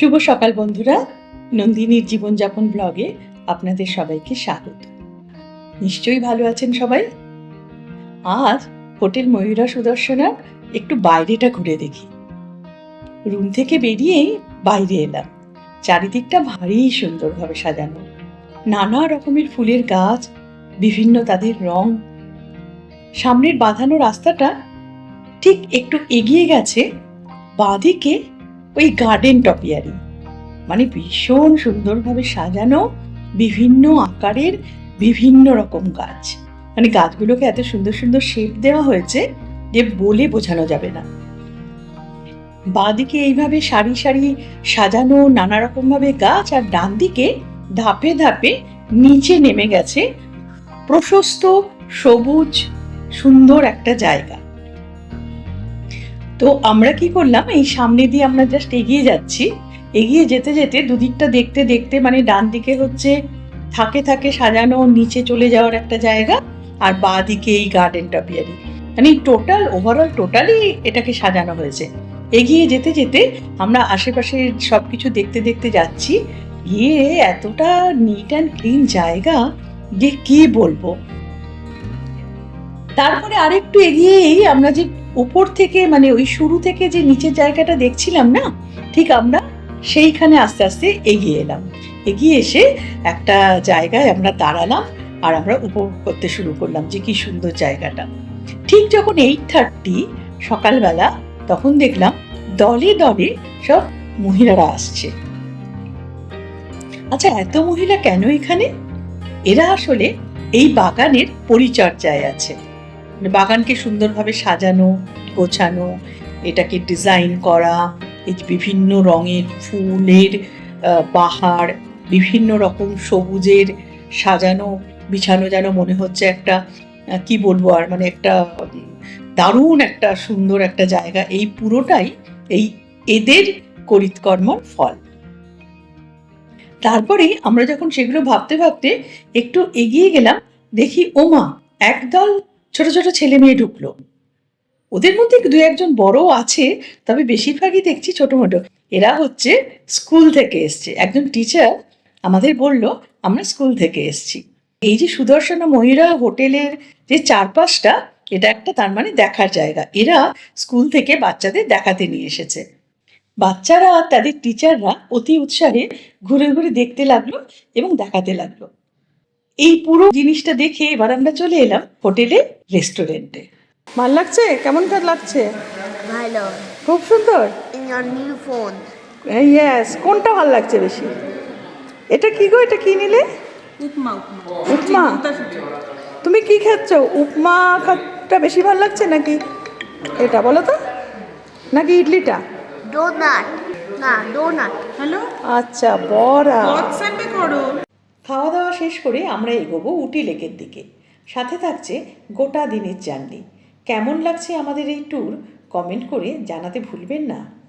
শুভ সকাল বন্ধুরা। নন্দিনীর জীবনযাপন ব্লগে আপনাদের সবাইকে স্বাগত। নিশ্চয়ই ভালো আছেন সবাই? আজ হোটেল ময়ূরা সুদর্শনা একটু বাইরেটা ঘুরে দেখি। রুম থেকে বেরিয়েই বাইরে এলাম। চারিদিকটা ভারী সুন্দরভাবে সাজানো। নানা রকমের ফুলের গাছ, বিভিন্ন তাদের রং। সামনের বাঁধানো রাস্তাটা ঠিক একটু এগিয়ে গেছে, বাঁদিকে ওই গার্ডেন টপিয়ারি মানে ভীষণ সুন্দরভাবে সাজানো বিভিন্ন আকারের বিভিন্ন রকম গাছ। মানে গাছগুলোকে এত সুন্দর সুন্দর শেপ দেওয়া হয়েছে যে বলে বোঝানো যাবে না। বাঁদিকে এইভাবে সারি সারি সাজানো নানা রকম ভাবে গাছ আর ডান দিকে ধাপে ধাপে নিচে নেমে গেছে প্রশস্ত, সবুজ, সুন্দর একটা জায়গা। তো আমরা কি করলাম, এই সামনে দিয়ে আমরা জাস্ট এগিয়ে যাচ্ছি। এগিয়ে যেতে যেতে দুদিকটা দেখতে দেখতে মানে ডান দিকে হচ্ছে থাকে থাকে সাজানো, নিচে চলে যাওয়ার একটা জায়গা আর বাঁ দিকে এই গার্ডেনটা টপিয়ারি মানে টোটাল ওভারঅল টোটালি এটাকে সাজানো হয়েছে। এগিয়ে যেতে যেতে আমরা আশেপাশে সব কিছু দেখতে দেখতে যাচ্ছি। গিয়ে এতটা নিট অ্যান্ড ক্লিন জায়গা, যে কি বলব? তারপরে আরেকটু এগিয়েই আমরা যে উপর থেকে মানে ওই শুরু থেকে যে নিচের জায়গাটা দেখছিলাম না, ঠিক আমরা সেইখানে আস্তে আস্তে এগিয়ে এলাম। এগিয়ে এসে একটা জায়গায় আমরা দাঁড়ালাম আর আমরা উপভোগ করতে শুরু করলাম যে কি সুন্দর জায়গাটা। ঠিক যখন এইট থার্টি সকালবেলা তখন দেখলাম দলে দলে সব মহিলারা আসছে। আচ্ছা এত মহিলা কেন এখানে? এরা আসলে এই বাগানের পরিচর্যায় আছে। বাগানকে সুন্দরভাবে সাজানো, গোছানো, এটাকে ডিজাইন করা, এই বিভিন্ন রঙের ফুলের বাহার বিভিন্ন রকম সবুজের সাজানো, বিছানো যেন মনে হচ্ছে একটা কি বলব আর মানে একটা দারুণ একটা সুন্দর একটা জায়গা। এই পুরোটাই এই এদের করিতকর্মর ফল। তারপরে আমরা যখন সেগুলো ভাবতে ভাবতে একটু এগিয়ে গেলাম, দেখি, ওমা, একদল ছোট ছোট ছেলে মেয়ে ঢুকলো। ওদের মধ্যে দু একজন বড় আছে, তবে বেশিরভাগই দেখছি ছোট মোটো। এরা হচ্ছে স্কুল থেকে এসছে। একজন টিচার আমাদের বলল, আমরা স্কুল থেকে এসছি। এই যে সুদর্শন ময়ূরা হোটেলের যে চারপাশটা, এটা একটা তার মানে দেখার জায়গা। এরা স্কুল থেকে বাচ্চাদের দেখাতে নিয়ে এসেছে। বাচ্চারা, তাদের টিচাররা অতি উৎসাহে ঘুরে ঘুরে দেখতে লাগল এবং দেখাতে লাগল। এই পুরো জিনিসটা দেখে এবার আমরা চলে এলাম হোটেলে রেস্টুরেন্টে। ভালো লাগছে? কেমন কাজ লাগছে? ভালো। খুব সুন্দর? Your new ইয়েস কোনটা ভালো লাগছে বেশি? এটা কি গো? এটা কি নিলে? উপমা উপমা। তুমি কি খাচ্ছ উপমা খাটা বেশি ভালো লাগছে নাকি এটা বলো তো? নাকি ইডলিটা? Donut. না donut. হ্যালো? আচ্ছা বড়া। করো। খাওয়া দাওয়া শেষ করে আমরা এগোবো উটি লেকের দিকে। সাথে থাকছে গোটা দিনের জার্নি। কেমন লাগছে আমাদের এই ট্যুর কমেন্ট করে জানাতে ভুলবেন না।